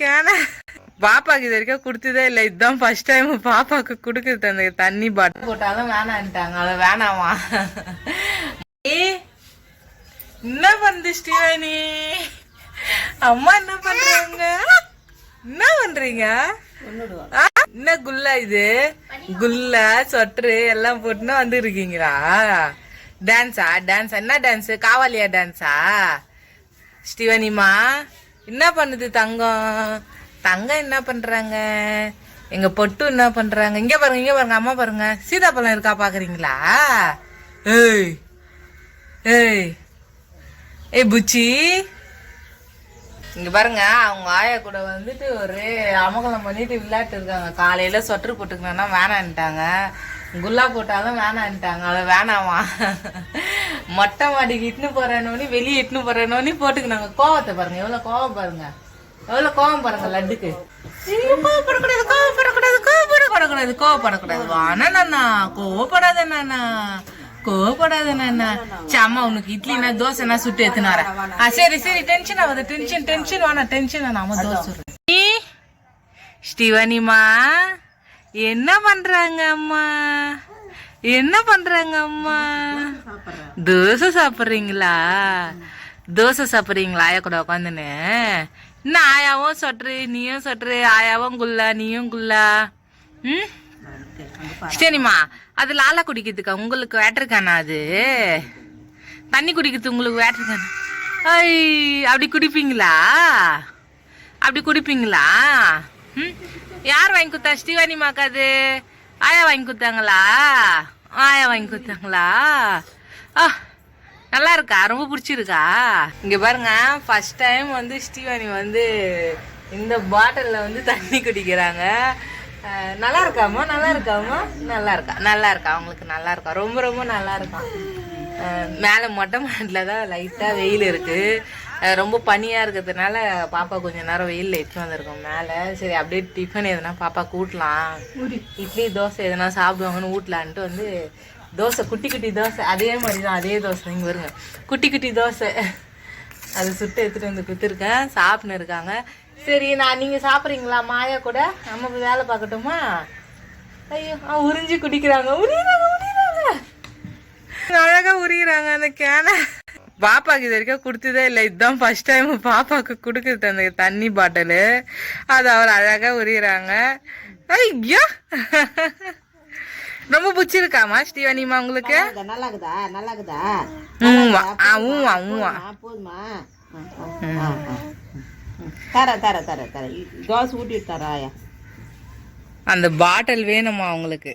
கேன பாப்பாக்கு இது வரைக்கும் கொடுத்ததே இல்லை. இதுதான் ஃபர்ஸ்ட் டைம் பாப்பாக்கு கொடுக்குறது அந்த தண்ணி பாட்டில் போட்டாலும் வேணான்ட்டாங்க. அதை வேணாமா? என்ன பண்ணுது ஸ்ரீவாணி அம்மா என்ன பண்றாங்க? என்ன பண்றீங்க? என்ன குல்லா இது? குல்லா சொட்ரு எல்லாம் போட்டுன்னு வந்து இருக்கீங்களா டான்ஸா டான்ஸ் என்ன டான்ஸ் காவாலியா டான்ஸா ஸ்ரீவானிமா என்ன பண்ணுது தங்கம்? தங்கம் என்ன பண்றாங்க? எங்க பொட்டு என்ன பண்றாங்க? இங்க பாருங்க இங்க பாருங்க அம்மா பாருங்க. சீதாப்பழம் இருக்கா பாக்குறீங்களா? ஏய் ஏய் ஏய் புச்சி. இங்க பாருங்க அவங்க ஆயா கூட வந்துட்டு ஒரு அமகலம் பண்ணிட்டு விளையாட்டு இருக்காங்க. காலையில சொட்டர் போட்டுக்கணும்னா வேணான்ட்டாங்க. குல்லா போட்டாலும் வேணான்ட்டாங்க. அதை வேணாமா? மொட்டை மாடிக்கு இட்டுன்னு போறேனோனி வெளியே இட்டுன்னு போறேனோனி போட்டுக்கினாங்க. கோவத்தை பாருங்க. எவ்வளவு கோவம் பாருங்க. எவ்வளவு கோவம் பாருங்க லட்டுக்கு. கோவப்படக்கூடாது கோவப்படக்கூடாது கோவப்படக்கூடாது கோவப்படக்கூடாது வானா கோவப்படாத நானா கோவப்படாத நானா சரி அம்மா உனக்கு இட்லினா தோசைனா சுட்டு எடுத்துன்னு ஆ சரி சரி. டென்ஷன் ஆகுது டென்ஷன் டென்ஷன் வேணா டென்ஷன் வேணாம் தோசை சுடுறேன். ஈ, என்ன பண்றாங்க அம்மா? என்ன பண்றாங்க அம்மா? தோசை சாப்பிட்றீங்களா? தோசை சாப்பிட்றீங்களா? ஆயா கூட உட்காந்துன்னு என்ன ஆயாவும் சொட்டுரு நீயும் சொட்டுரு ஆயாவும் குல்லா நீயும் குல்லா? ம்? சரிம்மா அது லாலா குடிக்கிறதுக்கா? உங்களுக்கு வேட்டர் அது? தண்ணி குடிக்கிறது உங்களுக்கு வேட்டர் கேனா ஐ அப்படி குடிப்பீங்களா? அப்படி குடிப்பீங்களா? ம்? யார் வாங்கி கொடுத்தா? ஸ்ரீவானிமாக்கா அது ஆயா வாங்கி கொடுத்தாங்களா? ஆயா வாங்கி கொடுத்தாங்களா? ஆ நல்லா இருக்கா? ரொம்ப பிடிச்சிருக்கா? இங்கே பாருங்க ஃபர்ஸ்ட் டைம் வந்து ஸ்ரீவாணி வந்து இந்த பாட்டிலில் வந்து தண்ணி குடிக்கிறாங்க. நல்லா இருக்காமா நல்லா இருக்காமா நல்லா இருக்கா. நல்லா இருக்கா அவங்களுக்கு நல்லா இருக்கா. ரொம்ப ரொம்ப நல்லா இருக்கா. மேலே மொட்டை மாட்டில் தான் லைட்டாக வெயில் இருக்குது ரொம்ப பனியா இருக்கிறதுனால பாப்பா கொஞ்ச நேரம் வெயில்ல எடுத்து வந்திருக்கோம் மேல. சரி அப்படியே டிஃபன் எதுனா பாப்பா கூட்டலாம். இட்லி தோசை எதுனா சாப்பிடுவாங்கன்னு ஊட்டலான்ட்டு வந்து தோசை குட்டி குட்டி தோசை. அதே மாதிரி தான் அதே தோசை. இங்கே வருங்க குட்டி குட்டி தோசை. அது சுட்டு எடுத்துட்டு வந்து கொடுத்துருக்கேன். சாப்பிட்னு இருக்காங்க. சரி நான் நீங்கள் சாப்பிட்றீங்களா? மாயா கூட நம்ம வேலை பார்க்கட்டுமா? ஐயோ ஆ உறிஞ்சி குடிக்கிறாங்க. உரியுறாங்க உரியுறாங்க. அழகா உரியுறாங்க அந்த கேனை. பாப்பாக்கு இது வரைக்கும் கொடுத்ததே இல்லை. இதுதான் ஃபர்ஸ்ட் டைம் பாப்பாக்கு கொடுக்குறது அந்த தண்ணி பாட்டிலு. அது அவர் அழகா உரியுறாங்க. ஐயா! ரொம்ப பிடிச்சிருக்காமா ஸ்ரீவானிமா உங்களுக்கு? நல்லா இருக்குதா நல்லா இருக்குதா ஊவா ஆ ஊவா ஊவா. போதுமா. தர தர தர தர. ஊட்டி அந்த பாட்டில் வேணுமா உங்களுக்கு